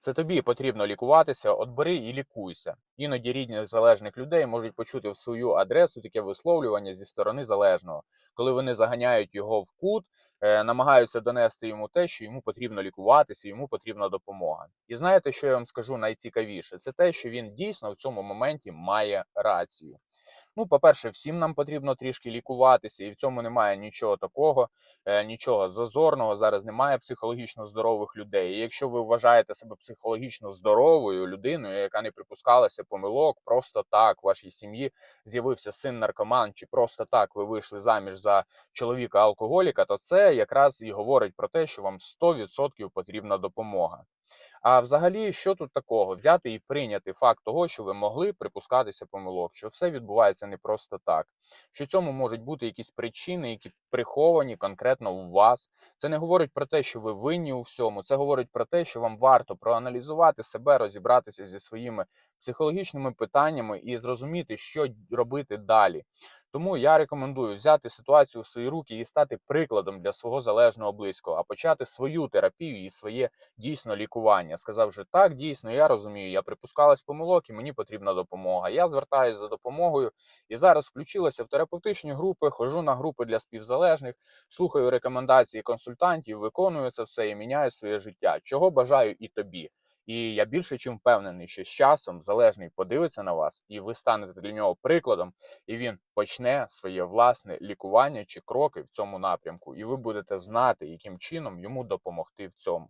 Це тобі потрібно лікуватися, от бери і лікуйся. Іноді рідні залежних людей можуть почути в свою адресу таке висловлювання зі сторони залежного, коли вони заганяють його в кут, е, намагаються донести йому те, що йому потрібно лікуватися, йому потрібна допомога. І знаєте, що я вам скажу найцікавіше? Це те, що він дійсно в цьому моменті має рацію. Ну, по-перше, всім нам потрібно трішки лікуватися, і в цьому немає нічого такого, е, нічого зазорного. Зараз немає психологічно здорових людей. І якщо ви вважаєте себе психологічно здоровою людиною, яка не припускалася помилок, просто так в вашій сім'ї з'явився син наркоман, чи просто так ви вийшли заміж за чоловіка алкоголіка, то це якраз і говорить про те, що вам 100% потрібна допомога. А взагалі, що тут такого? Взяти і прийняти факт того, що ви могли припускатися помилок, що все відбувається не просто так, що цьому можуть бути якісь причини, які приховані конкретно у вас. Це не говорить про те, що ви винні у всьому. Це говорить про те, що вам варто проаналізувати себе, розібратися зі своїми психологічними питаннями і зрозуміти, що робити далі. Тому я рекомендую взяти ситуацію в свої руки і стати прикладом для свого залежного близького, а почати свою терапію і своє дійсно лікування. Сказавши так, дійсно, я розумію, я припускалась помилок і мені потрібна допомога. Я звертаюся за допомогою і зараз включилася в терапевтичні групи, ходжу на групи для співзалежних, слухаю рекомендації консультантів, виконую це все і міняю своє життя. Чого бажаю і тобі. І я більше чим впевнений, що з часом залежний подивиться на вас, і ви станете для нього прикладом, і він почне своє власне лікування чи кроки в цьому напрямку, і ви будете знати, яким чином йому допомогти в цьому.